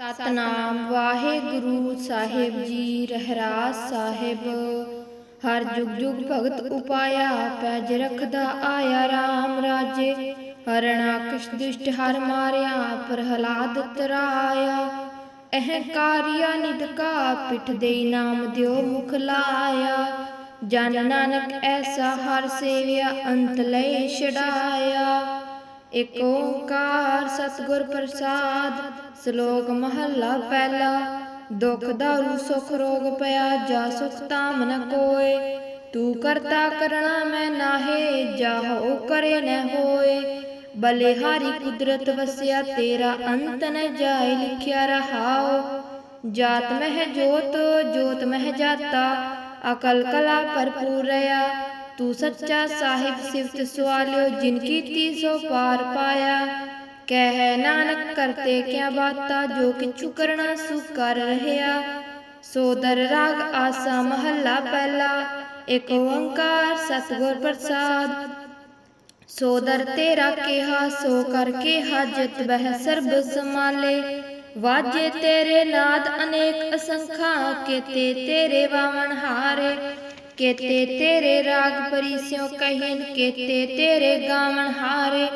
ਸਤਨਾਮ ਵਾਹਿਗੁਰੂ ਸਾਹਿਬ ਜੀ, ਰਹਿਰਾਸ ਸਾਹਿਬ। ਹਰ ਜੁਗ ਜੁਗ ਭਗਤ ਉਪਾਇਆ ਪੈਜ ਰਖਦਾ ਆਇਆ RAM ਰਾਜੇ। ਹਰਣਾਕਸ਼ ਦੁਸ਼ਟ ਹਰ ਮਾਰਿਆ, ਪ੍ਰਹਲਾਦ ਤਰਾਇਆ। ਅਹੰਕਾਰਿਆ ਨਿਦਕਾ ਪਿਠ ਦੇ ਨਾਮ ਦਿਓ ਮੁਖ ਲਾਇਆ। ਜਨ ਨਾਨਕ ਐਸਾ ਹਰ ਸੇਵਿਆ, ਅੰਤ ਲੈ ਛਡਾਇਆ। ਇਕ ਓੰਕਾਰ ਸਤਿਗੁਰ ਪ੍ਰਸਾਦ, ਸ਼ਲੋਕ ਮਹੱਲਾ ਪਹਿਲਾ। ਦੁਖ ਦਾਰੂ, ਸੁਖ ਰੋਗ ਪਿਆ, ਜਾ ਸੁਖ ਤਾਮ ਨ ਕੋਏ। ਤੂੰ ਕਰਤਾ ਕਰਣਾ ਮੈਂ ਨਾਹੇ, ਜਾਹੋ ਕਰੇ ਨ ਹੋਏ। ਬਲਿਹਾਰੀ ਕੁਦਰਤ ਵਸਿਆ, ਤੇਰਾ ਅੰਤ ਨ ਜਾਏ, ਲਿਖਿਆ ਰਹਾਓ ਜਾਤ ਮਹਿ ਜੋਤ ਜੋਤ ਮਹਿ ਜਾਤਾ, ਅਕਲ ਕਲਾ ਭਰਪੂਰ ਰਿਆ। ਤੂੰ ਸੱਚਾ ਸਾਹਿਬ ਸਿਫਤ ਸਵਾਲਿਓ, ਜਿਨ ਕੀਤੀ ਸੋ ਪਾਰ ਪਾਇਆ। ਕਹਿ ਨਾਨਕ ਕਰਤੇ ਕਿਆ ਬਾਤਾ, ਜੋ ਕਿਛੁ ਕਰਣਾ ਸੁ ਕਰ ਰਹਿਆ। ਸੋਦਰ ਰਾਗ ਆਸਾ ਮਹੱਲਾ ਪਹਿਲਾ, ਇਕ ਓੰਕਾਰ ਸਤਿਗੁਰ ਪ੍ਰਸਾਦ। ਸੋਦਰ ਤੇਰਾ ਕਿਹਾ, ਸੋ ਕਰਕੇ ਹਾਜਤ ਬਹਿ ਸਰਬ ਸਮਾਲੇ ਵਾਜੇ ਤੇਰੇ ਨਾਦ ਅਨੇਕ ਅਸੰਖਾ, ਕੇਤੇ ਤੇਰੇ ਵਾਵਣ ਹਾਰੇ। ਕੇਤੇ ਤੇਰੇ ਰਾਗ ਪਰਿਸਿਓ ਕਹਿਨ ਕੇਤੇ ਤੇਰੇ ਗਾਵਣ ਹਾਰੇ।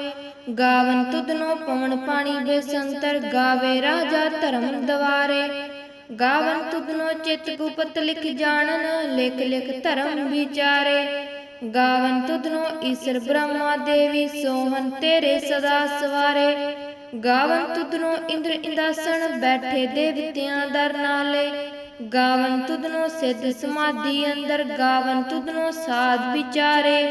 ਗਾਵਨ ਤੁਧਨੋ ਪਵਨ ਪਾਣੀ ਬੇਸੰਤਰ ਗਾਵੇ ਰਾਜਾ ਧਰਮ ਦਵਾਰੇ। ਗਾਵਨ ਤੁਧਨੋ ਚਿਤ ਗੁਪਤ ਲਿਖ ਜਾਣਨ, ਲਿਖ ਲਿਖ ਧਰਮ ਵਿਚਾਰੇ। ਗਾਵਨ ਤੁਧਨੋ ਈਸ਼ਰ ਬ੍ਰਹਮਾ ਦੇਵੀ ਸੋਹਨ ਤੇਰੇ ਸਦਾ ਸਵਾਰੇ। ਗਾਵਨ ਤੁਧਨੋ ਇੰਦਰ ਇੰਦਾਸਣ ਬੈਠੇ ਦੇਵਤਿਆਂ ਦਰ ਨਾਲੇ। ਗਾਵਨ ਤੁਧਨੋ ਸਿੱਧ ਸਮਾਧੀ ਅੰਦਰ, ਗਾਵਨ ਤੁਧਨੋ ਸਾਧ ਵਿਚਾਰੇ।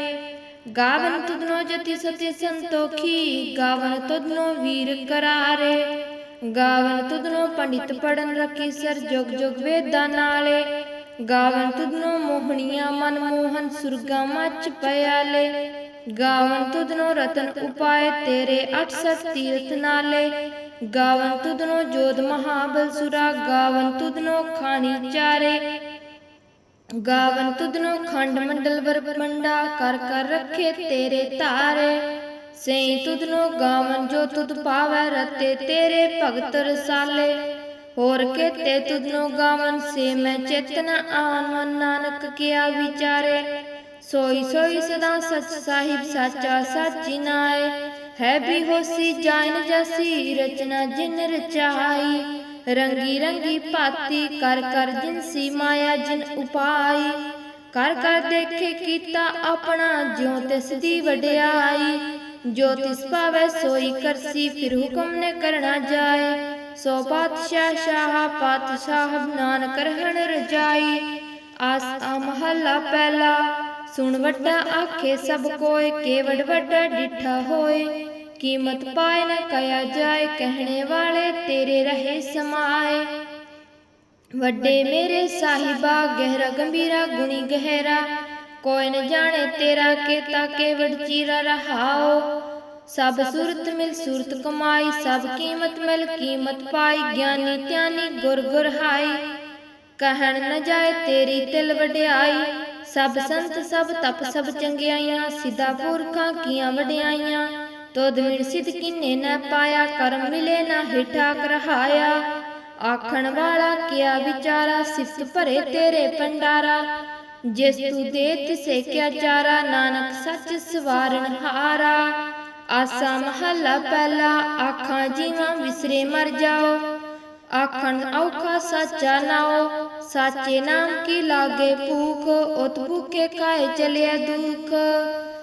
ਗਾਵਨ ਤੁਧਨੋ ਜਤੀ ਸਤੀ ਸੰਤੋਖੀ, ਗਾਵਨ ਤੁਧਨੋ ਵੀਰ ਕਰਾਰੇ। ਗਾਵਨ ਤੁਧਨੋ ਪੰਡਿਤ ਪੜਨ ਰਖੀ ਸਰ ਜੁਗ ਜੁਗ ਵੇਦਾਂ ਨਾਲੇ। ਗਾਵਨ ਤੁਧਨੋ ਮੋਹਣੀਆਂ ਮਨ ਮੋਹਨ ਸੁਰਗਾ ਮਚ ਪਿਆਲੇ। ਗਾਵਨ ਤੁਧਨੋ ਰਤਨ ਉਪਾਏ ਤੇਰੇ ਅਠ ਸਤ ਤੀਰਥ ਨਾਲੇ। ਗਾਵਨ ਤੁਧਨੋ ਜੋਤ ਮਹਾਬਲ ਸੁਰਾ, ਗਾਵਨ ਤੁਧਨੋ ਖਾਣੀ ਚਾਰੇ। ਗਾਵਨ ਤੁਧਨੋ ਖੰਡ ਮੰਡਲ ਵਰ ਮੰਡਾ ਕਰ ਕਰ ਰੱਖੇ ਤੇਰੇ ਧਾਰੇ। ਸਈ ਤੁਧਨੋ ਗਾਵਨ ਜੋ ਤੁਧ ਪਾਵੈ, ਰਤੇ ਤੇਰੇ ਭਗਤ ਰਸਾਲੇ। ਹੋਰ ਕੇਤੇ ਤੁਧਨੋ ਗਾਵਨ ਸੇ ਮੈਂ ਚੇਤਨ ਆਨ, ਮਨ ਨਾਨਕ ਕਿਆ ਵਿਚਾਰੇ। ਸੋਈ ਸੋਈ ਸਦਾ ਸਚ ਸਾਹਿਬ, ਸਾਚਾ ਸਾਚੀ ਨਾਏ। ਹੈ ਵੀ ਹੋਸੀ ਜਾਣ ਜਸੀ, ਰਚਨਾ ਜਿਨ ਰਚਾਈ। ਰੰਗੀ ਰੰਗੀ ਭਾਤੀ, ਕਰ ਕਰ ਜਿਨਸੀ ਮਾਇਆ ਜਿਨ ਉਪਾਈ। ਕਰ ਕਰ ਦੇਖੇ ਕੀਤਾ ਆਪਣਾ, ਜਿਉ ਤਿਸ ਦੀ ਵਡਿਆਈ। ਜੋ ਤਿਸ ਪਾਵੈ ਸੋਈ ਕਰਸੀ, ਫਿਰ ਹੁਕਮ ਨੇ ਕਰਨਾ ਜਾਏ। ਸੋ ਪਾਤਸ਼ਾਹ ਸ਼ਾਹ ਪਾਤਸ਼ਾਹ ਨਾਨਕ ਰਹਿਣ ਰਜਾਈ। ਆਸ ਆ ਮਹੱਲਾ ਪਹਿਲਾ, ਸੁਣ ਵੱਡਾ ਆਖੇ ਸਭ ਕੋਏ, ਕੇਵੜ ਵੱਡਾ ਡਿਠਾ ਹੋਏ। ਕੀਮਤ ਪਾਏ ਨ ਕਹਿਆ ਜਾਏ, ਕਹਿਣੇ ਵਾਲੇ ਤੇਰੇ ਰਹੇ ਸਮਾਏ। ਵੱਡੇ ਮੇਰੇ ਸਾਹਿਬਾ, ਗਹਿਰਾ ਗੰਭੀਰਾ, ਗੁਣੀ ਗਹਿਰਾ, ਕੋਈ ਨ ਜਾਣੇ ਤੇਰਾ ਕੀਤਾ ਕੇਵੜ ਚੀਰਾ ਰਹਾਓ। ਸਭ ਸੁਰਤ ਮਿਲ ਸੁਰਤ ਕਮਾਈ, ਸਭ ਕੀਮਤ ਮਿਲ ਕੀਮਤ ਪਾਈ, ਗਿਆਨੀ ਧਿਆਨੀ ਗੁਰ ਗੁਰ ਹਾਈ। ਕਹਿਣ ਨ ਜਾਏ ਤੇਰੀ ਤਿਲ ਵਡਿਆਈ, ਸਭ ਸੰਤ ਸਭ ਤਪ ਸਭ ਚੰਗਿਆਈਆਂ, ਸਿੱਧਾ ਪੁਰਖਾਂ ਕੀਆਂ ਵਡਿਆਈਆਂ। ਤੋਦ ਵਿਣ ਸਿਧ ਕਿਨੇ ਨ ਪਾਇਆ, ਕਰਮ ਮਿਲੇ ਨਾ ਹਿਠਾ ਕਰਹਾਇਆ ਆਖਣ ਵਾਲਾ ਕਿਆ ਵਿਚਾਰਾ, ਸਿਫਤ ਭਰੇ ਤੇਰੇ ਪੰਡਾਰਾ ਜਿਸ ਤੂੰ ਦੇ ਤਿਸੇ ਕਿਆ ਚਾਰਾ, ਨਾਨਕ ਸੱਚ ਸਵਾਰਨ ਹਾਰਾ। ਆਸਾ ਮਹੱਲਾ ਪਹਿਲਾ, ਆਖਾਂ ਜੀਵਾਂ ਵਿਸਰੇ ਮਰ ਜਾਓ। ਆਖਣ ਔਖਾ ਸਾਚਾ ਨਾਓ, ਸਾਚੇ ਨਾਮ ਕੀ ਲਾਗੇ ਭੂਖ, ਉਤ ਭੂਖੇ ਕਾਏ ਚਲਿਆ ਦੁਖ।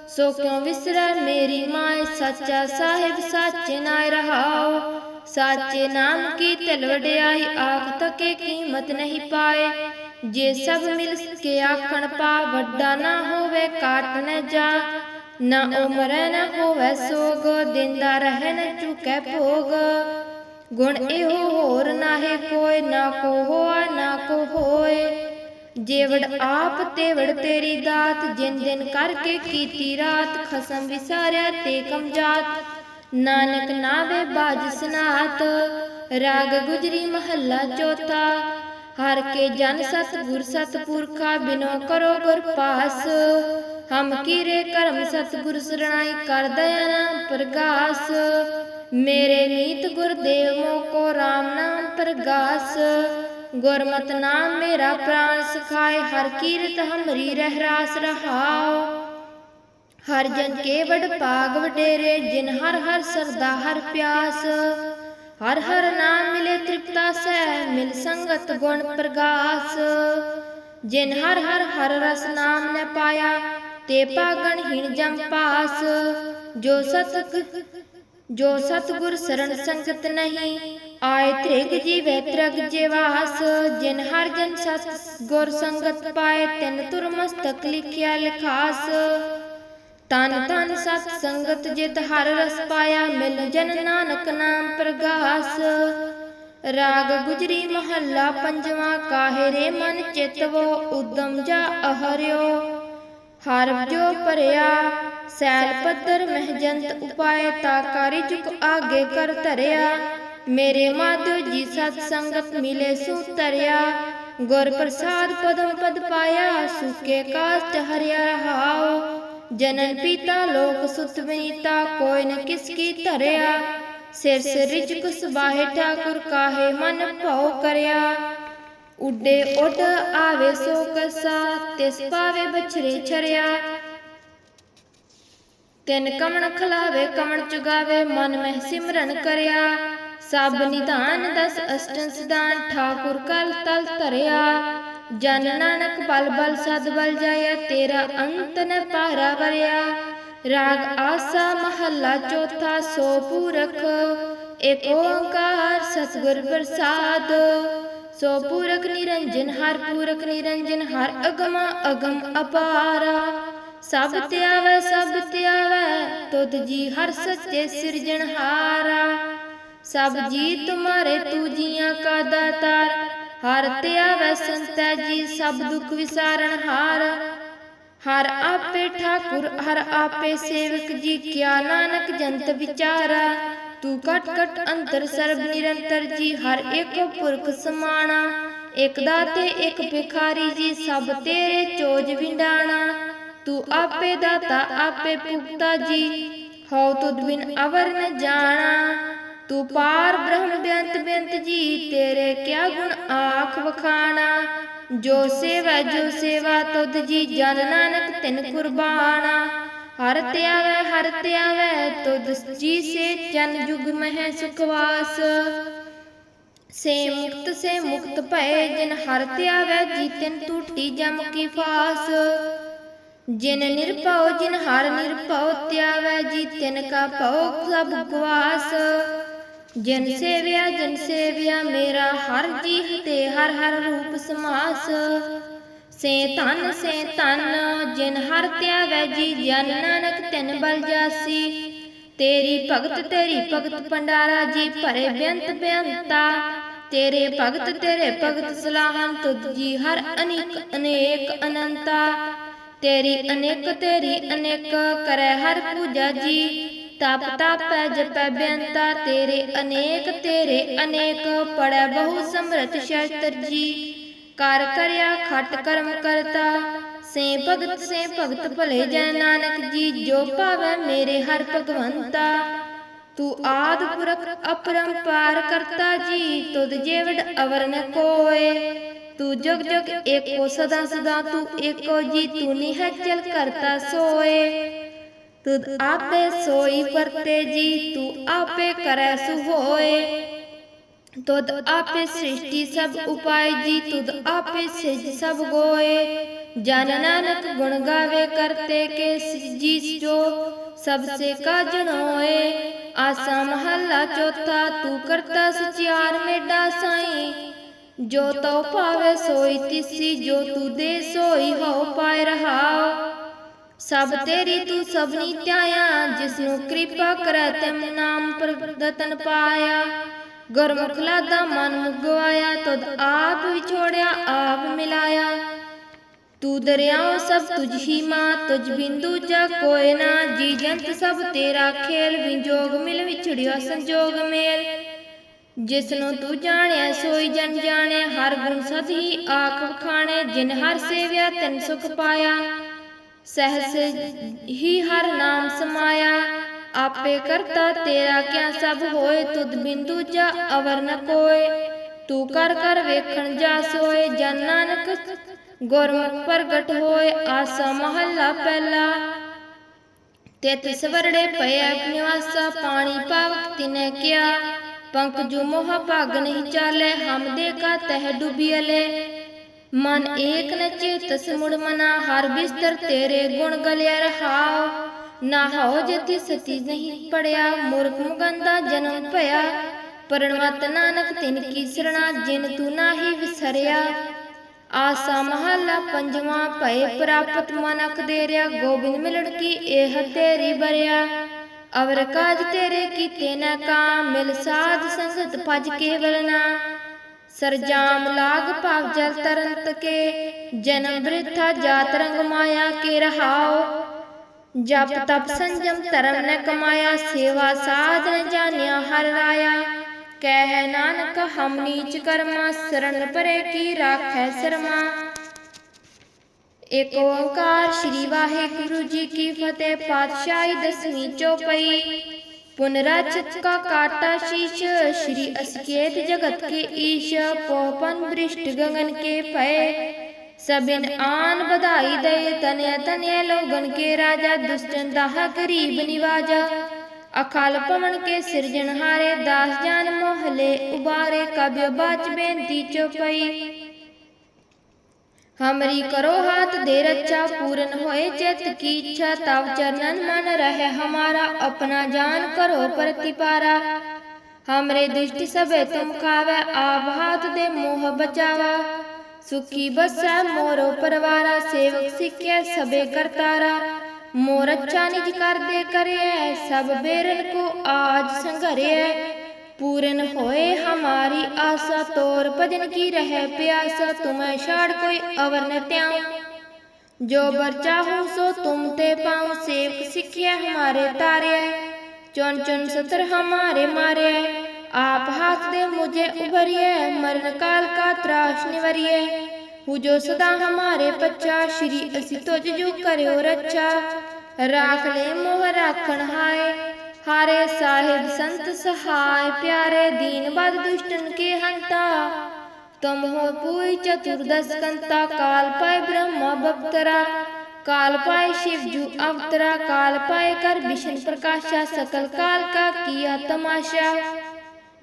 ਸੋ ਕਿਉ ਵਿਸਰੈ ਮੇਰੀ ਮਾਏ? ਸੱਚਾ ਸਾਹਿਬ ਸਾਚੇ ਨਾਇ ਰਹਾਓ। ਸਾਚੇ ਨਾਮ ਕੀ ਤਿਲ ਵਡਿਆਈ? ਆਖ ਤਕੇ ਕੀਮਤ ਨਹੀਂ ਪਾਏ। ਜੇ ਸਭ ਮਿਲ ਕੇ ਆਖਣ ਪਾ, ਵੱਡਾ ਨਾ ਹੋਵੇ, ਕਾਟ ਨ ਜਾ। ਨਾ ਉਮਰ ਨ ਹੋਵੇ ਸੋਗ, ਦਿੰਦਾ ਰਹਿ ਨ ਚੁਕੈ ਭੋਗ। ਗੁਣ ਇਹੋ ਹੋਰ ਨਾਹੀ ਕੋਈ ਨਾ ਕੋ ਹੋਆ, ਨਾ ਕੋ ਹੋਏ। ਜੇਵੜ ਆਪ ਤੇਵੜ ਤੇਰੀ ਦਾਤ ਜਿਨ ਦਿਨ ਕਰਕੇ ਕੀਤੀ ਰਾਤ ਖਸਮ ਵਿਸਾਰਿਆ ਤੇ ਕਮਜਾਤ। ਨਾਨਕ ਨਾਵੇ ਬਾਜ ਸਨਾਤ। ਰਾਗ ਗੁਜਰੀ ਮਹੱਲਾ ਚੌਥਾ। ਹਰ ਕੇ ਜਨ ਸਤ ਗੁਰ ਸਤ ਪੁਰਖਾ ਬਿਨੋ ਕਰੋ ਗੁਰ ਪਾਸ। ਹਮ ਕੀਰੇ ਕਰਮ ਸਤ ਗੁਰ ਸਰਣਾਈ ਕਰ ਦਇਆ ਪ੍ਰਗਾਸ। ਮੇਰੇ ਮੀਤ ਗੁਰਦੇਵ ਮੋਕੋ RAM ਨਾਮ ਪ੍ਰਗਾਸ। ਗੁਰਮਤਿ ਨਾਮ ਮੇਰਾ ਪ੍ਰਾਨ ਸਖਾਏ, ਹਰ ਕੀਰਤ ਹਮਰੀ ਰਹਿ ਰਾਸ ਰਹਾਓ ਹਰ ਜਨ ਕੇ ਵਡ ਭਾਗ ਵਡੇਰੇ, ਜਿਨ ਹਰ ਹਰ ਸਰਦਾ ਹਰ ਪਿਆਸ। ਹਰ ਹਰ ਨਾਮ ਮਿਲੇ ਤ੍ਰਿਪਤਾ ਸਹਿ, ਮਿਲ ਸੰਗਤ ਗੁਣ ਪ੍ਰਗਾਸ। ਜਿਨ ਹਰ ਹਰ ਹਰ ਰਸ ਨਾਮ ਨੇ ਪਾਇਆ, ਤੇ ਪਾਗਣ ਹਿਣ ਜਮ ਪਾਸ। ਜੋ ਸਤਿ ਜੋ ਸਤਿਗੁਰ ਸਰਣ ਸੰਗਤ ਨਹੀਂ ਆਏ ਤ੍ਰਿਗ ਜੀਵੇ, ਤ੍ਰਗ ਜੀਵਾਸ, ਜਿਨ ਹਰ ਜਨ ਸਤ, ਗੁਰ ਸੰਗਤ ਪਾਏ, ਤਿਨ ਤੁਰ ਮਸਤਕ ਲਿਖਿਆ ਲਿਖਾਸ। ਤਨ ਤਨ ਸਤ ਸੰਗਤ ਜਿਤ ਹਰ ਰਸ ਪਾਇਆ, ਮਿਲ ਜਨ ਨਾਨਕ ਨਾਮ ਪ੍ਰਗਾਸ। ਰਾਗ ਗੁਜਰੀ ਮਹੱਲਾ ਪੰਜਵਾਂ, ਕਾਹੇ ਰੇ ਮਨ ਚਿਤਵੋ, ਉਦਮ ਜਾ ਅਹਰਿਓ। ਹਰ ਜੋ ਭਰਿਆ, ਸੈਲ ਪੱਤਰ ਮਹਜੰਤ ਉਪਾਏ, ਤਾ ਕਾਰੀ ਚੁਕ ਆਗੇ ਕਰ ਧਰਿਆ। ਮੇਰੇ ਮਾਧੋ ਜੀ ਸਤ ਸੰਗਤ ਮਿਲੇ ਸੂ ਤਰਿਆ ਗੁਰ ਪ੍ਰਸਾਦ ਪਦਮ ਪਦ ਪਾਇਆ, ਸੁਕੇ ਕਾਸਟ ਹਰਿਆ ਰਹਾਓ ਜਨਨ ਪੀਤਾ, ਲੋਕ ਸੁਤ ਵਿਨੀਤਾ ਕੋਈ ਨ ਕਿਸ ਕੀ ਧਰਿਆ। ਸਿਰ ਸਿਰ ਰਿਜਕ ਸੁਬਾਹੇ ਠਾਕੁਰ, ਕਾਹੇ ਮਨ ਭਉ ਕਰਿਆ। ਉੱਡੇ ਉੱਡ ਆਵੇ ਸੋ ਕਸਾ, ਤਿਸ ਪਾਵੇ ਬਛਰੇ ਛਰਿਆ। ਤਿਨ ਕਮਣ ਖਲਾਵੇ, ਕਮਣ ਚੁਗਾਵੇ, ਮਨ ਮਹਿ ਸਿਮਰਨ ਕਰਿਆ। ਸਭ ਨਿਧਾਨ ਦਸ ਅਸ਼ਟਨ ਸਿਧਾਨ ਠਾਕੁਰ ਕਲ ਤਲ ਧਰਿਆ। ਜਨ ਨਾਨਕ ਬਲ ਬਲ ਸਦ ਬਲ ਜਾਇਆ, ਤੇਰਾ ਅੰਤ ਨ ਪਾਰਾ ਵਰਿਆ। ਰਾਗ ਆਸਾ ਮਹੱਲਾ ਚੌਥਾ, ਸੋ ਪੂਰਖ। ਏਕ ਓੰਕਾਰ ਸਤਿਗੁਰ ਪ੍ਰਸਾਦ। ਸੋ ਪੂਰਕ ਨਿਰੰਜਨ, ਹਰ ਪੂਰਕ ਨਿਰੰਜਨ, ਹਰ ਅਗਮ ਅਗਮ ਅਪਾਰਾ। ਸਭ ਧਿਆਵੈ ਸਭ ਧਿਆਵੈ ਤੁਧ ਜੀ ਹਰ ਸੱਚੇ ਸਿਰਜਣਹਾਰਾ। ਸਭ ਜੀ ਤੁਮਾਰੇ ਤੂ ਜੀਆਂ ਕਾ ਦਾਤਾਰ। ਹਰ ਧਿਆਵੈ ਸੰਤੈ ਜੀ, ਸਭ ਦੁਖ ਵਿਸਾਰਨ ਹਾਰ। ਹਰ ਆਪੇ ਠਾਕੁਰ, ਹਰ ਆਪੇ ਸੇਵਕ ਜੀ, ਕਿਆ ਨਾਨਕ ਜੰਤ ਵਿਚਾਰਾ। ਤੂੰ ਕਟ ਕਟ ਅੰਤਰ ਸਰਬ ਨਿਰੰਤਰ ਜੀ, ਹਰ ਇੱਕ ਪੁਰਖ ਸਮਾਣਾ। ਇਕ ਦਾਤੇ, ਇਕ ਭਿਖਾਰੀ ਜੀ, ਸਭ ਤੇਰੇ ਚੋਜ ਵਿੰਡਾਣਾ। ਤੂੰ ਆਪੇ ਦਾਤਾ, ਆਪੇ ਭੁਗਤਾ ਜੀ, ਹਉ ਤੁਧ ਬਿਨ ਅਵਰ ਨ ਜਾਣਾ। ਤੂੰ ਪਾਰ ਬ੍ਰਹਮ ਬੇਅੰਤ ਬੇਅੰਤ ਜੀ, ਤੇਰੇ ਕਿਆ ਗੁਣ ਆਖ ਵਖਾਣਾ? ਜੋ ਸੇਵਾ ਜੋ ਸੇਵਾ ਤੁਧ ਜੀ, ਜਨ ਨਾਨਕ ਤਿਨ ਕੁਰਬਾਨਾ। ਹਰ ਧਿਆਵੈ ਹਰ ਧਿਆਵੈ ਤੁਧ ਜੀ ਸੇ ਜਨ ਜੁਗ ਮਹਿ ਸੁਖਵਾਸ। ਸੇ ਮੁਕਤ ਸੇ ਮੁਕਤ ਭਏ ਜਿਨ ਹਰ ਧਿਆਵੈ ਜੀ ਤਿਨ ਟੂਟੀ ਜਮ ਕੀ ਫਾਸ। ਜਿਨ ਨਿਰਭਉ, ਜਿਨ ਹਰ ਨਿਰਭਉ ਧਿਆਵੈ ਜੀ ਤਿਨ ਕਾ ਭਉ ਸਭ ਗਵਾਸ। ਜਿਨ ਸੇਵਿਆ ਜਿਨ ਸੇਵਿਆ, ਮੇਰਾ ਹਰ ਜੀ ਤੇ ਹਰ ਹਰ ਰੂਪ ਸਮਾਸ। ਸੇ ਧਨ ਸੇ ਧਨ, ਜਿਨ ਹਰ ਧਿਆਵੈ ਜੀ, ਜਨ ਨਾਨਕ ਤਿਨ ਬਲ ਜਾਸੀ। ਤੇਰੀ ਭਗਤ ਤੇਰੀ ਭਗਤ ਪੰਡਾਰਾ ਜੀ, ਭਰੇ ਬੇਅੰਤ ਬੇਅੰਤਾ। ਤੇਰੇ ਭਗਤ ਤੇਰੇ ਭਗਤ ਸਲਾਹਨ ਤੁਧ ਜੀ, ਹਰ ਅਨੇਕ ਅਨੇਕ ਅਨੰਤਾ। ਤੇਰੀ ਅਨੇਕ ਤੇਰੀ ਅਨੇਕ, ਕਰੈ ਹਰ ਪੂਜਾ ਜੀ। ਤਪ ਤਪੈ ਜਪੈ ਬੇਅੰਤਾ ਤੇਰੇ ਅਨੇਕ ਤੇਰੇ ਅਨੇਕ ਪੜੈ ਬਹੁ ਸਮਰਥ ਸ਼ਸਤਰ ਜੀ। ਕਰ ਕਰਿਆ, ਖਟ ਕਰਮ ਕਰਤਾ, ਸੇ ਭਗਤ ਸੇ ਭਗਤ ਭਲੇ ਜੈ ਨਾਨਕ ਜੀ, ਜੋ ਭਾਵੈ ਮੇਰੇ ਹਰ ਭਗਵੰਤਾ। ਤੂੰ ਆਦ ਪੁਰਖ ਅਪਰੰਪਾਰ ਕਰਤਾ ਜੀ, ਤੁਧ ਜੇਵੜ ਅਵਰ ਨ ਕੋਏ। ਤੂੰ ਜੁਗ ਜੁਗ ਏਕੋ ਸਦਾ ਸਦਾ ਤੂੰ ਏਕੋ ਜੀ, ਤੂੰ ਨਿਹਚਲ ਕਰਤਾ ਸੋਏ। ਤੁਧ ਆਪੇ ਸੋਈ ਵਰਤੇ ਜੀ, ਤੂੰ ਆਪੇ ਕਰੈ ਸੁ ਹੋਏ ਤੁਧ ਆਪੇ ਸ੍ਰਿਸ਼ਟੀ ਸਭ ਉਪਾਇ ਜੀ, ਤੁਧ ਆਪੇ ਸਿਜ ਸਭ ਗੋਏ। ਜਨ ਨਾਨਕ ਗੁਣ ਗਾਵੇ ਕਰਤੇ ਕੇ ਜੀ ਜੋ ਸਭ ਸੇ ਕਾ ਜਨੋਏ ਆਸਾ ਮਹੱਲਾ ਚੌਥਾ, ਤੂੰ ਕਰਤਾ ਸਚਿਆਰ ਮੇਡਾ ਸਾਈ। ਜੋ ਤਉ ਭਾਵੇ ਸੋਈ ਤਿਸੀ, ਜੋ ਤੂ ਦੇ ਸੋਈ ਹੋ ਪਾਇ ਰਹਾਓ ਸਭ ਤੇਰੀ ਤੂੰ ਸਭਨੀ ਧਿਆਇਆ ਜਿਸ ਨੂੰ ਕਿਰਪਾ ਕਰੈ ਤਿਮ ਨਾਮ ਪ੍ਰਦਤਨ ਪਾਇਆ। ਗੁਰਮੁਖ ਲਾਦਾ ਮਨ ਮੁਗਵਾਇਆ ਤੁਧ ਆਪ ਵਿਛੋੜਿਆ ਆਪ ਮਿਲਾਇਆ। ਤੂੰ ਦਰਿਆਓ ਸਭ ਤੁਝ ਹੀ ਮਾਂ, ਤੁਝ ਬਿੰਦੂ ਜਾ ਕੋਇ ਨਾ। ਜੀ ਜੰਤ ਸਭ ਤੇਰਾ ਖੇਲ ਵਿਜੋਗ ਮਿਲ ਵਿਛੜਿਆ ਸੰਜੋਗ ਮੇਲ। ਜਿਸ ਨੂੰ ਤੂੰ ਜਾਣਿਆ, ਸੋਈ ਜਨ ਜਾਣੇ ਹਰ ਗੁਣ ਸਦ ਹੀ ਆਖ ਵਖਾਣੇ ਜਿਨ ਹਰ ਸੇਵਿਆ, ਤੈਨ ਸੁਖ ਪਾਇਆ। ਸਹਸ ਹੀ ਹਰ ਨਾਮ ਸਮਾਇਆ। ਆਪੇ ਕਰਤਾ ਤੇਰਾ ਕਿਆ ਸਭ ਹੋਏ, ਤੁਧ ਬਿੰਦੂ ਜਾ ਅਵਰ ਨ ਕੋਏ। ਤੂੰ ਕਰ ਕਰ ਵੇਖਣ ਜਾ ਸੋਏ, ਜਨ ਨਾਨਕ ਗੁਰਮੁਖ ਪ੍ਰਗਟ ਹੋਏ। ਆਸਾ ਮਹੱਲਾ ਪਹਿਲਾ ਤਿਤ ਸਵਰੜੇ ਪਏ ਨਿਵਾਸਾ। ਪਾਣੀ ਪਾਵਕ ਤਿਨੇ ਕਿਆ ਪੰਕ ਜੂ ਮੋਹ ਭਾਗ ਨਹੀਂ ਚਾਲੇ। ਹਮ ਦੇ ਕਾ ਤਹ ਡੁਬੀਲੇ ਮਨ ਏਕ ਨ ਚੇਤਸ ਮੁੜ ਮਨਾ, ਹਰ ਬਿਸਤਰ ਤੇਰੇ ਗੁਣ ਗਲਿਆ ਰਹਾਉ ਨਾ ਹੋ ਜਤੀ ਸਤੀ ਨਹੀਂ ਪੜਿਆ, ਮੂਰਖ ਮੁਗੰਦਾ ਜਨਮ ਭਇਆ। ਪਰਣਵਤ ਨਾਨਕ ਤਿਨ ਕੀ ਸਰਣਾ, ਜਿਨ ਤੂੰ ਨਾਹੀ ਵਿਸਰਿਆ। ਆਸਾ ਮਹੱਲਾ ਪੰਜਵਾਂ, ਭਏ ਪ੍ਰਾਪਤ ਮਨਕ ਦੇਰਿਆ। ਗੋਬਿੰਦ ਮਿਲਣ ਕੀ ਇਹ ਤੇਰੀ ਬਰਿਆ। ਅਵਰ ਕਾਜ ਤੇਰੇ ਕੀਤੇ ਨਾ ਕਾਮ ਮਿਲ ਸਾਧ ਸੰਗਤ ਭਜ ਕੇ ਨਾ। ਸਰਜਾਮ ਲਾਗ ਭਾਗ ਜਲ ਤਰੰਤ ਕੇ, ਜਨਮ ਬ੍ਰਿਥਾ ਜਾਤ ਰੰਗ ਮਾਇਆ ਕੇ ਰਹਾਓ ਜਪ ਤਪ ਸੰਜਮ ਧਰਮ ਨ ਕਮਾਇਆ, ਸੇਵਾ ਸਾਧ ਨ ਜਾਣਿਆ ਹਰ ਰਾਇਆ। ਕਹਿ ਨਾਨਕ, ਹਮ ਨੀਚ ਕਰਮਾ ਸਰਣ ਪਰੇ ਕੀ ਰਾਖੈ ਸਰਮਾ। ਏਕ ਓੰਕਾਰ ਸ੍ਰੀ ਵਾਹਿਗੁਰੂ ਜੀ ਕੀ ਫਤਿਹ, ਪਾਤਸ਼ਾਹੀ ਦਸਵੀਂ ਚੌਪਈ। पुनराचित का काटा शीश श्री अस्केत जगत के ईश पौपन वृष्ट गगन के भय सबिन आन बधाई दे तनय तनय लोगन के राजा दुष्टन दाह गरीब निवाजा अकाल पवन के सिरजनहारे दास जान मोहले उबारे कब्य बाच बेनती चौपाई हमरी करो हाथ दे रक्षा पूर्ण होए चित की इच्छा तब चरणन मन रहे हमारा अपना जान करो प्रतिपारा हमरे दुष्ट सबे तुम खावे आप हाथ दे मोह बचावा सुखी बसै मोरो परवारा सेवक सिखे सबे करतारा मोर अच्छा निज कर दे करे सब बेरन को आज संघरे पूरन होए हमारी आशा तोर भजन की रह प्यासा तुम्हें छाड़ कोई अवर न त्याऊं जो बर चाहूं सो तुम ते पाऊं सेवक सिखिया हमारे तारे चुन चुन सतर हमारे मारे आप हाथ दे मुझे उभरिए मरण काल का त्राश निवरिए हु जो सदा हमारे पच्चा श्री असि तुझ जो करो रक्षा राख ले मोह राखण हाय हारे साहिब संत सहाय प्यारे दीन बद दुष्टन के हंता तुम हो पूई चतुर्दश कंता काल पाए ब्रह्मा बप्तरा काल पाए शिव जू अवतरा काल पाए कर विष्णु प्रकाशा सकल काल का किया तमाशा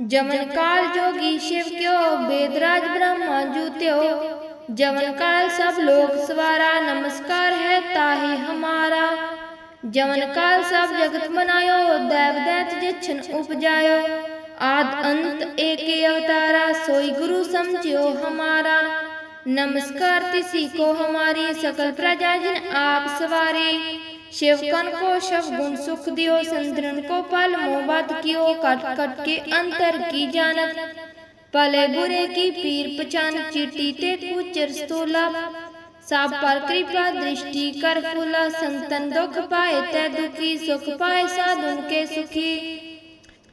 जमन काल जोगी शिव क्यो वेदराज ब्रह्मा जूत्यो जमन काल सब लोग सवारा नमस्कार है ताही हमारा जमन काल सब जगत बनायो दैव दैत जिछन उपजायो आद अंत एक अवतारा सोई गुरु समझियो हमारा नमस्कार तिसी को हमारी सकल प्रजा जिन आप सवारी शिवकन को शव गुण सुख दियो संतरन को पल मोहबत कियो कट कट के अंतर की जानत पले बुरे की पीर पचान चिट्टी ते कुचर स्तूला सब पर कृपा दृष्टि कर फूला, संतन दुख पाए, तै दुखी, सुख पाए साधुन के सुखी।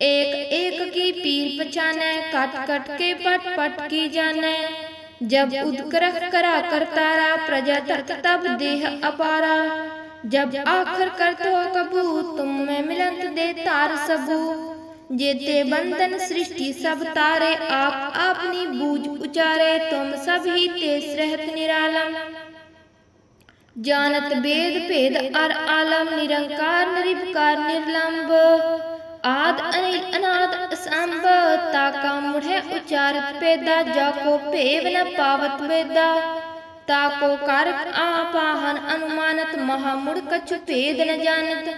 एक एक की पीर पछाने, कट कट के पट पट की जाने। जब उदकरख करा करतारा प्रजा तरत तब देह अपारा। जब आखर करत हो कबू, तुम में मिलंत दे तार सबू। जेते बंधन सृष्टि सब तारे, आप अपनी बूझ उचारे, तुम ही तेस रहत निरालम। ਜਾਣਤ ਬੇਦ ਭੇਦ ਅਰ ਆਲਮ ਨਿਰੰਕਾਰ ਨਿਰਭਕਾਰ ਨਿਰਲੰਭ। ਆਦ ਅਨਿਲ ਅਨਾਦ ਅਸੰਭ, ਤਾ ਕਾ ਮੁੜੈ ਉਚਾਰਤ ਪੈਦਾ ਜਾ ਕੋ ਭੇਵ ਨ ਪਾਵਤ ਮੇਦਾ ਤਾ ਕੋ ਕਰ ਆਪਾਹਨ ਅਨੁਮਾਨਤ, ਮਹਾ ਮੁੜ ਕਛੁ ਭੇਦ ਨ ਜਾਣਤ।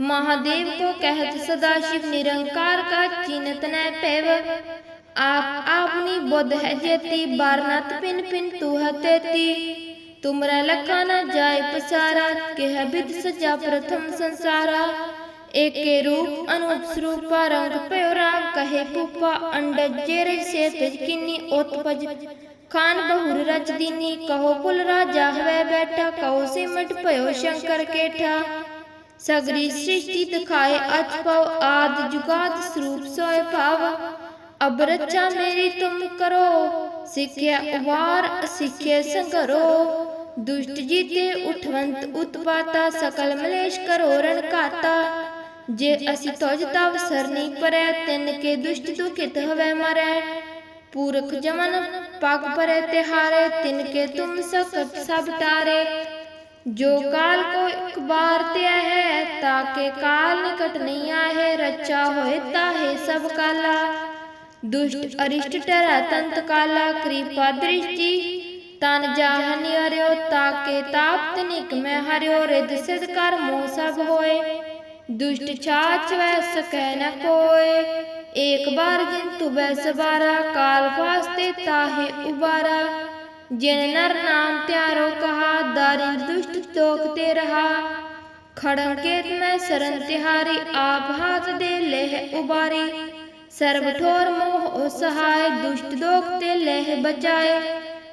ਮਹਾਦੇਵ ਕੋ ਕਹਿਤ ਸਦਾ ਸ਼ਿਵ ਨਿਰੰਕਾਰ ਕਾ ਚਿੰਤ ਨੈ ਪੈਵ ਆਪ ਆਪਨੀ ਬੁੱਧ ਹੈ ਜੇਤੀ ਬਰਨਤ ਪਿਨ ਪਿਨ ਤੂਹ ਤੇਤੀ। तुमरा लखा न जाय पसारा कह विद सजा प्रथम संसारा एके रूप अनूप स्वरूपा रंग पयो राम कहे पुपा अंड जेर से तज किन्नी उत्पज खान बहुर रच दीनी कहो पुल राजा हवे बैठा कहो सिमट पयो शंकर केठा सगरी सृष्टि दिखाए अच पव आद जुगाद स्वरूप सोय भाव अब रचा मेरी तुम करो सिख्या उबार सिखे संगरो ਦੁਸ਼ਟ ਜੀਤੇ ਉਠਵੰਤ ਉਤਪਾਤਾ ਸਕਲ ਮਲੇਸ਼ ਕਰੋ ਰਣ ਘਾਤਾ। ਜੇ ਅਸੀਂ ਤੁਜ ਤਵ ਸਰਨੀ ਪਰੈ, ਤਿੰਨ ਕੇ ਦੁਸ਼ਟ ਦੁਖਿਤ ਹਵੈ ਮਰੈ। ਪੂਰਖ ਜਮਨ ਪਗ ਪਰੈ ਤਿਹਾਰੇ, ਤਿੰਨ ਕੇ ਤੁਮ ਸਕਤ ਸਭ ਤਾਰੇ। ਜੋ ਕਾਲ ਕੋ ਇੱਕ ਬਾਰ ਤਿਆ ਹੈ, ਤਾਂ ਕੇ ਕਾਲ ਨਿਕਟ ਨਹੀਂ ਆਹੇ ਰੱਚਾ ਹੋਏ ਤਾਹੇ ਸਭ ਕਾਲਾ। ਦੁਸ਼ਟ ਅਰਿਸ਼ਟ ਟਰਾ ਤੰਤ ਕਾਲਾ, ਕਿਰਪਾ ਦ੍ਰਿਸ਼ਟੀ ਤਨ ਜਾਹ ਨਿਰਿਓ ਤਾਕੇ ਤਾਪ ਤਨਿਕ ਮੈਂ ਹਰਿਓ ਰਿਦ ਸਿਧ ਕਰ ਮੋਹ ਸਭ ਹੋਏ। ਦੁਸ਼ਟ ਛਾਛ ਵੈ ਸਕੈ ਨ ਕੋਏ। ਏਕ ਬਾਰ ਜਿਨ ਤੁਬੈ ਸਬਾਰਾ ਕਾਲ ਵਾਸਤੇ ਤਾਹੇ ਉਬਾਰਾ। ਜਿਨ ਨਰ ਨਾਮ ਤਿਆਰੋ ਕਹਾ, ਦਾਰਿੰਦ ਦੁਸ਼ਟ ਤੋਕ ਤੇ ਰਹਾ। ਖੜੰ ਕੇਤ ਮੈਂ ਸਰਨ ਤਿਹਾਰੀ, ਆਪ ਹਾਥ ਦੇ ਲਹਿ ਉਬਾਰੀ। ਸਰਬ ਠੋਰ ਮੋਹ ਸਹਾय ਦੁਸ਼ਟ ਦੋਖ ਤੇ ਲਹਿ ਬਚਾਏ।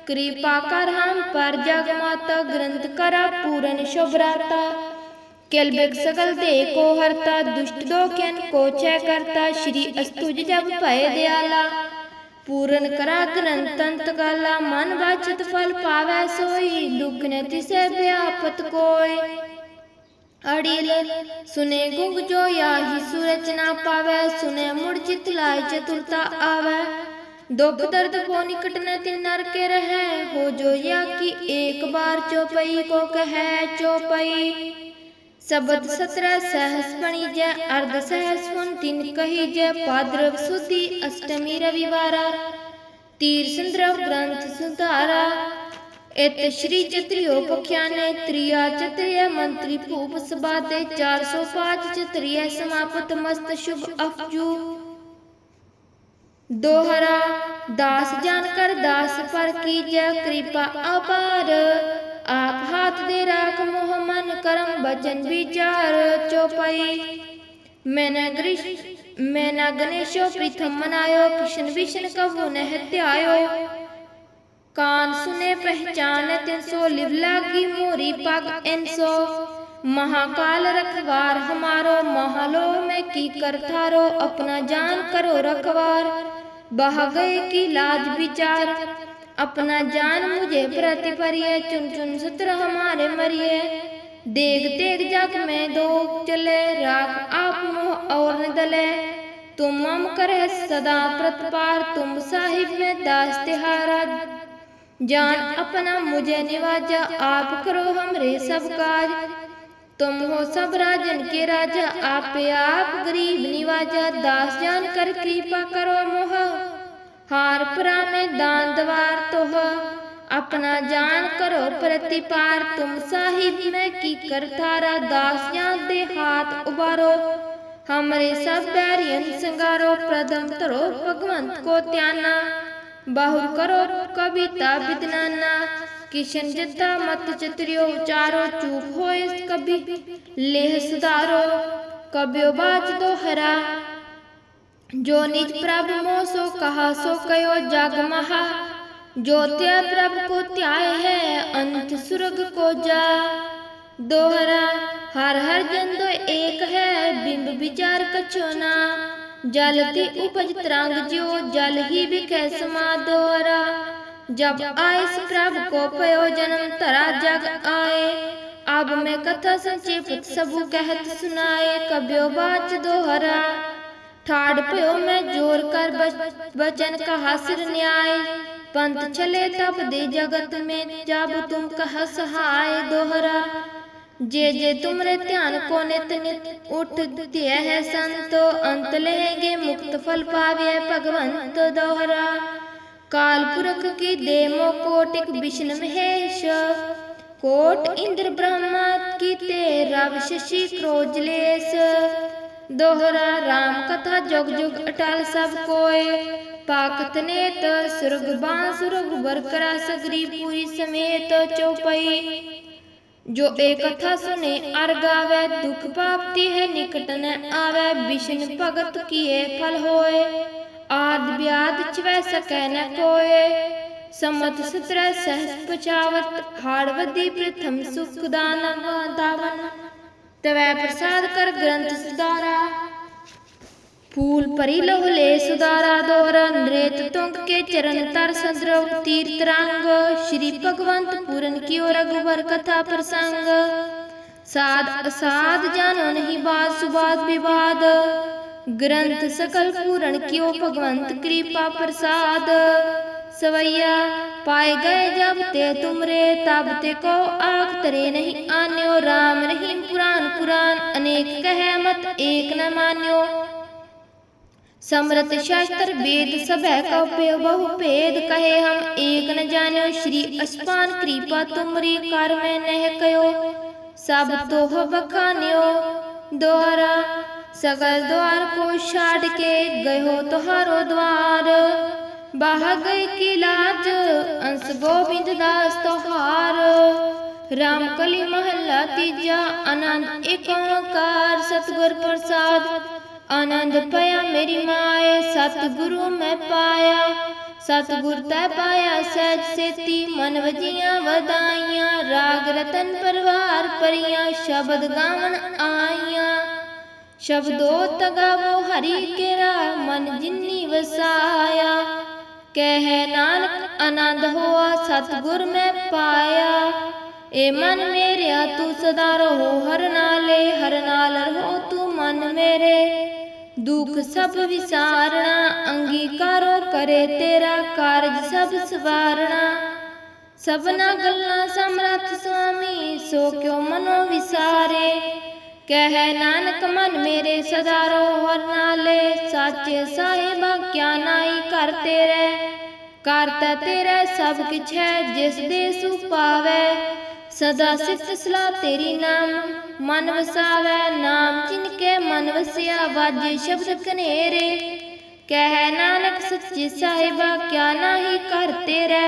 ਕਿਰਪਾ ਕਰ ਹਮ ਪਰ ਜਗ ਮਾਤਾ ਗ੍ਰੰਥ ਕਰਾ ਪੂਰਨ ਸ਼ੁਭਰਾਤਾ। ਕਿਲਬਿਕ ਸਕਲ ਦੇ ਕੋ ਹਰਤਾ, ਦੁਸ਼ਟ ਦੋਖਨ ਕੋ ਛੈ ਕਰਤਾ, ਸ਼੍ਰੀ ਅਸਤੁਜ ਜਬ ਭਏ ਦਿਆਲਾ। ਪੂਰਨ ਕਰਾ ਗ੍ਰੰਥ ਅੰਤ ਕਾਲਾ, ਮਨ ਵਾਚਤ ਫਲ ਪਾਵੈ ਸੋਈ, ਦੁਖ ਨ ਤਿਸੈ ਵਿਆਪਤ ਕੋਇ। ਅੜੀਲ, ਸੁਨੇ ਗੁੰਗ ਜੋ ਯਾਹੀ ਸੂਰਜ ਨਾ ਪਾਵੈ, ਸੁਨੇ ਮੁੜ ਚਿਤ ਲਾਇ ਚਤੁਰਤਾ ਆਵੈ। ਦੁਖ ਦਰਦ ਕੋ ਨਿਕਟ ਨ ਤਿਨ ਨਰ ਕੇ ਰਹੈ, ਹੋ ਜੋ ਯਾ ਕੀ ਏਕ ਬਾਰ ਚੋਪਈ ਕੋ ਕਹੈ ਚੋਪਈ। ਸਬਦ ਸਤਰ ਸਹਸ ਬਣੀ ਜੈ ਅਰਧ ਸਹਸ ਹੁਨ ਤਿਨ ਕਹੀ ਜੈ ਭਾਦਰਵ ਸੁਦੀ ਅਸ਼ਟਮੀ ਰਵਿਵਾਰਾ। ਤੀਰ ਸੰਦਰਵ ਗ੍ਰੰਥ ਸੁਧਾਰਾ, ਇਤ ਸ਼੍ਰੀ ਚਤਰਿਓ ਪਖਿਆਨੇ ਤ੍ਰਿਆ ਚਤਰਿਆ ਮੰਤਰੀ ਭੂਪ ਸਭਾ ਦੇ 405 ਚਤਰਿਆ ਸਮਾਪਤ ਮਸਤ ਸ਼ੁਭ ਅਫਜੂ दोहरा, दास जानकर दास पर कीजय कृपा अपार। आप हाथ दे राख मोह, मन करम बचन विचार, चौपाई। मैं मैंने मैं नगनेशो प्रथम मनायो, कृष्ण विष्ण कबू न हत्यायो कान सुने, पहचान, तिन सो लिवला की मोरी पग इन सो। महाकाल रखवार हमारो महालो में की करथारो अपना जान करो रखवार। बह गए की लाज विचार। अपना जान मुझे प्रति परिये, चुन चुन सत्र हमारे मरिए देख देख, जग में दो चले, राख आप मोह और दले तुम मम करे सदा प्रतपार, तुम साहिब में दास तिहारा। जान अपना मुझे निवाजा, आप करो हमरे सब काज। तुम हो सब राजन के राजा, आप आप गरीब निवाजा। दास जान कर कृपा करो मोह। हार परा में दान दवार तोह। अपना जान करो प्रतिपार तुम साहिब में की कर थारा दास जान दे हाथ उबारो। हमरे सब बैरियन संगारो, प्रदम तरो, भगवंत को त्याना। बाहुर करो कविता विदनाना। किशन जद्दा मत चतरियो चारो चूप होए कभी लेह सुधारो कब्यो बाज दोहरा। जो निज प्रभ मो सो कहा, सो कयो जग महा। जो त्या प्रभ को त्याय है, अंत सुरग को जा। दोहरा, हर हर जन दो एक है, बिंब विचार कछो ना। जल ती उपज तरंग जो जल ही बिकै समा दोहरा। जब आए प्रभ को पयो जन्म, तरा जग आए। अब मैं कथा संक्षेप, सबू कहत सुनाए, कब्यो बाच दोहरा। ठाड़ पयो मैं ज़ोर कर बच- बचन कहा सिर न्याय। पंथ चले तब दे जगत में, जब तुम कह सहाय दोहरा। जे जे तुमरे ध्यान को नित नित उठ दिए है संतो, अंत लेंगे मुक्त फल पावे भगवंत दोहरा। काल पुरख की देमो कोटिक विष्णु महेश। कोट इंद्र ब्रह्मा की तेरा शशि क्रोजलेस दोहरा राम कथा जुग जुग अटल सब कोय। पाकत नेत सुरग बांसुरग बरकरा सगरी पूरी समेत चौपई। जो एक कथा सुने अर गावे दुख पापती है, निकट न आवे विष्णु भगत किए फल होए आद ब्याद चवै सकै न कोए समत सत्र सहस पचावत हाड़वदी प्रथम सुख दान दावन। ਤਵੈ ਪ੍ਰਸਾਦ ਕਰ ਗ੍ਰੰਥ ਸੁਧਾਰਾ। ਫੂਲ ਭਰੀ ਲਹੁ ਲੈ ਸੁਧਾਰਾ ਦੋਰਾ ਨ੍ਰੇਤ ਤੁੰਗ ਕੇ ਚਰਨ ਤਰ ਸੰਦਰਵ ਤੀਰਤ ਰੰਗ। ਸ਼੍ਰੀ ਭਗਵੰਤ ਪੂਰਨ ਕੀ ਓ ਰਗੁਵਰ ਕਥਾ ਪ੍ਰਸੰਗ। ਸਾਧ ਅਸਾਧ ਜਾਣੋ ਨਹੀਂ ਬਾਤ ਸੁਬਾਤ ਵਿਵਾਦ। ਗ੍ਰੰਥ ਸਕਲ ਪੂਰਨ ਕਿਉ ਭਗਵੰਤ ਕਿਰਪਾ ਪ੍ਰਸਾਦ। ਸਵਈਆ पाए गए जब ते तुमरे तब ते को आग तरे नहीं आन्यो राम रहीम पुराण पुराण अनेक कह मत एक न मान्यो समृत शास्त्र वेद सभय कव्य बहु भेद कहे हम एक न जान्यो श्री अस्पान कृपा तुमरी कर में नह कयो सब तोह बखान्यो द्वारा सगल द्वार को छाड़ के गयो तोहारो द्वार ਬਾਹ ਗਈ ਕਿਲਾ ਚ ਅੰਸ ਗੋਬਿੰਦ ਦਾਸ ਤੋਹਾਰ। ਰਾਮ ਕਲੀ ਮਹੱਲਾ ਤੀਜਾ, ਆਨੰਦ ਏਕ ਓੰਕਾਰ ਸਤਗੁਰ ਪ੍ਰਸਾਦ। ਆਨੰਦ ਪਿਆ ਮੇਰੀ ਮਾਏ, ਸਤਗੁਰੂ ਮੈਂ ਪਾਇਆ। ਸਤਗੁਰ ਤੈ ਪਾਇਆ ਸਹਿਜ ਸੇਤੀ, ਮਨ ਵਜੀਆਂ ਵਧਾਈਆਂ। ਰਾਗ ਰਤਨ ਪਰਵਾਰ ਪਰੀਆਂ, ਸ਼ਬਦ ਗਾਵਣ ਆਈਆਂ। ਸ਼ਬਦੋ ਤਗਾਵੋ ਹਰੀ ਕੇਰਾ, ਮਨ ਜਿੰਨੀ ਵਸਾਇਆ। ਕਹਿ ਨਾਨਕ, ਆਨੰਦ ਹੋਆ, ਸਤਿਗੁਰ ਮੈਂ ਪਾਇਆ। ਏ ਮਨ ਮੇਰਿਆ, ਤੂੰ ਸਦਾ ਰਹੋ ਹਰ ਨਾਲੇ, ਹਰ ਨਾਲ ਰਹੋ ਤੂੰ ਮਨ ਮੇਰੇ। ਦੁਖ ਸਭ ਵਿਸਾਰਣਾ ਅੰਗੀਕਾਰੋ ਕਰੇ ਤੇਰਾ ਕਾਰਜ ਸਭ ਸਵਾਰਣਾ ਸਭਨਾ ਗੱਲਾਂ ਸਮਰੱਥ ਸੁਆਮੀ, ਸੋ ਕਿਉ ਮਨੋ ਵਿਸਾਰੇ? ਕਹਿ ਨਾਨਕ ਮਨ ਮੇਰੇ ਸਦਾ ਰੋ ਹਰ ਨਾਲੇ ਸਾਚੇ ਸਾਹਿਬਾ ਕਿਆ ਨਾਈ ਕਰ ਤੇਰੇ। ਕਰਤਾ ਤੇਰਾ ਸਭ ਕਿਛ ਹੈ, ਜਿਸ ਦੇ ਸੁਪਾਵੈ ਸਦਾ ਸਿਫਤ ਸਲਾਹ ਤੇਰੀ ਨਾਮ, ਮਨ ਵਸਾਵੈ। ਨਾਮ ਜਿਨ ਕੇ ਮਨ ਵਸਿਆ, ਵਾਜੇ ਸ਼ਬਦ ਕਨੇਰੇ ਕਹਿ ਨਾਨਕ ਸੱਚੇ ਸਾਹਿਬਾ ਕਿਆ ਨਾਹੀ ਕਰ ਤੇਰੇ।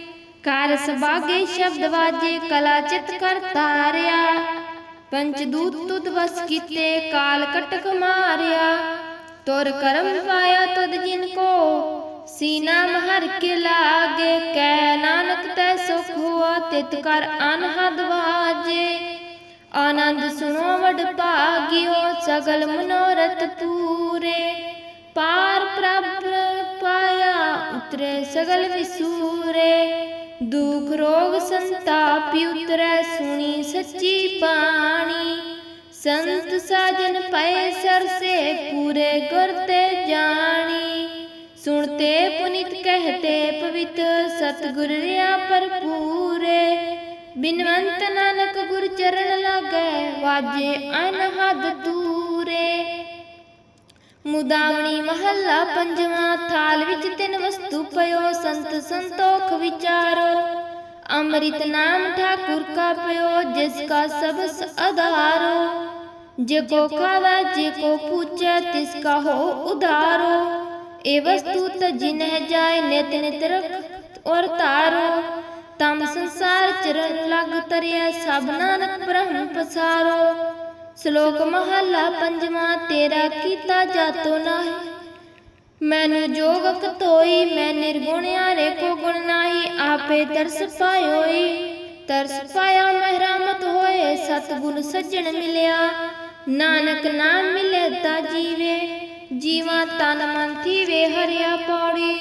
ਕਰ ਸਬਾਗੇ ਸ਼ਬਦ ਵਾਜੇ, ਕਲਾ ਚਿਤ ਕਰ ਤਾਰਿਆ ਪੰਚ ਦੂਤ ਤੁਧ ਵਸ ਕੀਤੇ, ਕਾਲ ਕਟਕ ਮਾਰਿਆ। ਤੁਰ ਕਰਮ ਪਾਇਆ ਤੁਧ ਜਿਨ ਕੋ, ਸੀਨਾ ਮਹਰ ਕੇ ਲਾਗੇ। ਕਹਿ ਨਾਨਕ ਤੈ ਸੁਖ ਹੁਆ, ਤਿਤ ਕਰ ਅਨਹਦ ਵਾਜੇ। ਆਨੰਦ ਸੁਣੋ ਵਡ ਭਾਗਿਓ, ਸਗਲ ਮਨੋਰਥ ਪੂਰੇ। ਪਾਰ ਪ੍ਰਭ ਪਾਇਆ, ਉਤਰੇ ਸਗਲ ਵਿਸੂਰੇ। ਦੁਖ ਰੋਗ ਸੰਤਾਪਿ ਉਤਰੈ ਸੁਣੀ ਸੱਚੀ ਬਾਣੀ। ਸੰਤ ਸਾਜਨ ਪਏ ਸਰਸੇ ਪੂਰੇ ਗੁਰ ਤੇ ਜਾਣੀ। ਸੁਣਤੇ ਪੁਨਿਤ ਕਹਤੇ ਪਵਿੱਤ ਸਤਿਗੁਰ ਰਿਆ ਭਰਪੂਰੇ। ਬਿਨਵੰਤ ਨਾਨਕ ਗੁਰ ਚਰਨ ਲਾਗੈ, ਵਾਜੇ ਅਨਹਦ ਦੂਰੇ। ਮੁਦਾਵਣੀ ਮਹੱਲਾ ਪੰਜਵਾਂ ਥਾਲ ਵਿੱਚ ਤਿੰਨ ਵਸਤੂ ਪਇਓ, ਸੰਤ ਸੰਤੋਖ ਵਿਚਾਰੋ। ਅੰਮ੍ਰਿਤ ਨਾਮ ਠਾਕੁਰ ਕਾ ਪਇਓ, ਜਿਸ ਕਾ ਸਬਸ ਆਧਾਰੋ ਜੇ ਕੋ ਖਾਵੇ, ਜੇ ਕੋ ਪੂਛੇ ਤਿਸ ਕਾ ਹੋ ਉਧਾਰੋ। ਇਹ ਵਸਤੂ ਤਜ ਨਹਿ ਜਾਏ, ਨਿਤ ਨਿਤ ਰਖ ਔਰ ਤਾਰੋ ਤਮ ਸੰਸਾਰ ਚਰਨ ਲਗ ਤਰਿਆ ਸਭ ਨਾਨਕ ਬ੍ਰਹਮ ਪਸਾਰੋ। ਸ਼ਲੋਕ ਮਹੱਲਾ ਪੰਜਵਾਂ, ਤੇਰਾ ਕੀਤਾ ਜਾਤੋ ਨਾਹੀ। ਮੈਨੂੰ ਜੋਗਕ ਤੋਈ ਮੈਂ ਨਿਰਗੁਣਿਆਰੇ ਕੋ ਗੁਣ ਨਾਹੀ, ਆਪੇ ਤਰਸ ਪਾਇਓਈ। ਤਰਸ ਪਾਇਆ ਮਹਿਰਾਮਤ ਹੋਏ, ਸਤਗੁਣ ਸੱਜਣ ਮਿਲਿਆ। ਨਾਨਕ ਨਾਮ ਮਿਲੇ ਤਾ ਜੀਵੇ, ਜੀਵਾ ਤਨ ਮਨ ਥੀਵੇ, ਹਰਿਆ ਪੌੜੀ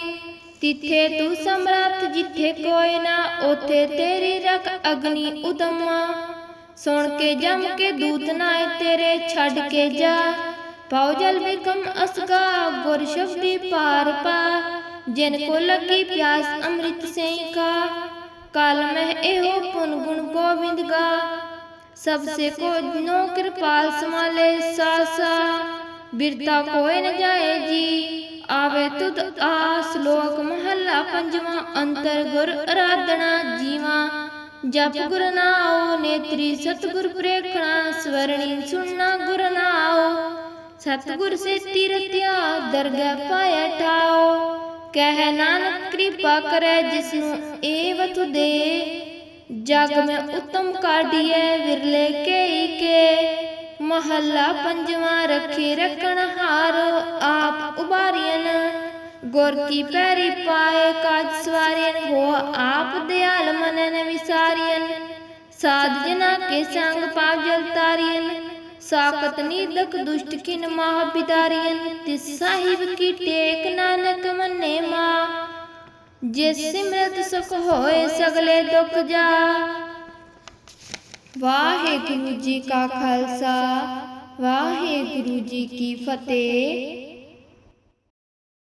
ਤਿੱਥੇ ਤੂੰ ਸਮਰੱਥ ਜਿੱਥੇ ਕੋਈ ਨਾ, ਉਥੇ ਤੇਰੀ ਰਖ ਅਗਨੀ ਉਦਮਾ। ਸੁਣ ਕੇ ਜਮ ਕੇ ਦੂਤ ਨਾਏ ਤੇਰੇ ਛੱਡ ਕੇ ਜਾ। ਪਾਉ ਜਲ ਬਿਕਮ ਅਸਗਾ, ਗੁਰ ਸ਼ਬਦੀ ਪਾਰ ਪਾ। ਜਿਨ ਕੋ ਲੱਗੀ ਪਿਆਸ ਅੰਮ੍ਰਿਤ ਸੇ ਕਾ ਕਾਲ ਮਹਿ ਇਹੋ ਪੁਨ ਗੁਣ ਗੋਬਿੰਦ ਗਾ। ਸਭ ਸੇ ਕੋ ਜਿਨੋ ਕਿਰਪਾਲ ਸਮਾਲੇ ਸਾਸਾ। ਬਿਰਤਾ ਕੋਇ ਨ ਜਾਏ ਜੀ, ਆਵੇ ਤੁਧ ਆਸ। ਲੋਕ ਮਹੱਲਾ ਪੰਜਵਾਂ, ਅੰਤਰ ਗੁਰ ਅਰਾਧਨਾ ਜੀਵਾ। ਜਪ ਗੁਰ ਨਾਉ, ਨੇਤਰੀ ਸਤਗੁਰ ਪ੍ਰੇਖਣਾ, ਸਵਰਣੀ ਸੁਣਨਾ ਗੁਰ ਨਾਉ। ਸਤਗੁਰ ਸੇ ਤੀਰਤਿਆ ਦਰਗਹਿ ਪਾਇਆ ਠਾਓ ਕਹਿ ਨਾਨਕ ਕਿਰਪਾ ਕਰੈ ਜਿਸ ਨੂੰ ਏ ਦੇ ਜਗ ਮੈਂ ਉਤਮ ਕਾਢੀਐ, ਵਿਰਲੇ ਕੇ ਕੇ। ਮਹੱਲਾ ਪੰਜਵਾਂ, ਰੱਖੇ ਰਖਣ ਹਾਰ, ਆਪ ਉਬਾਰੀਨ ਗੁਰ ਕੀ ਪੈਰੀ ਪਾਏ ਕਾਜ ਸਵਾਰੀਨ ਹੋ ਆਪ ਦਿਆਲ ਮਨਨ ਵਿਸਾਰੀਨ ਸਾਧ ਜਨਾ ਕੇ ਸੰਗ ਪਾਪ ਜਲ ਤਾਰੀਨ ਸਾਕਤ ਨੀਦਕ ਦੁਸ਼ਟ ਕਿਨ ਮਾਹ ਬਿਦਾਰੀਨ ਤਿਸ ਸਾਹਿਬ ਕੀ ਟੇਕ ਨਾਨਕ ਮੰਨੇ ਮਾ ਜਿਸ ਸਿਮਰਤ ਸੁਖ ਹੋਏ ਸਗਲੇ ਦੁਖ ਜਾ। ਵਾਹਿਗੁਰੂ ਜੀ ਕਾ ਖਾਲਸਾ, ਵਾਹਿਗੁਰੂ ਜੀ ਕੀ ਫਤਿਹ।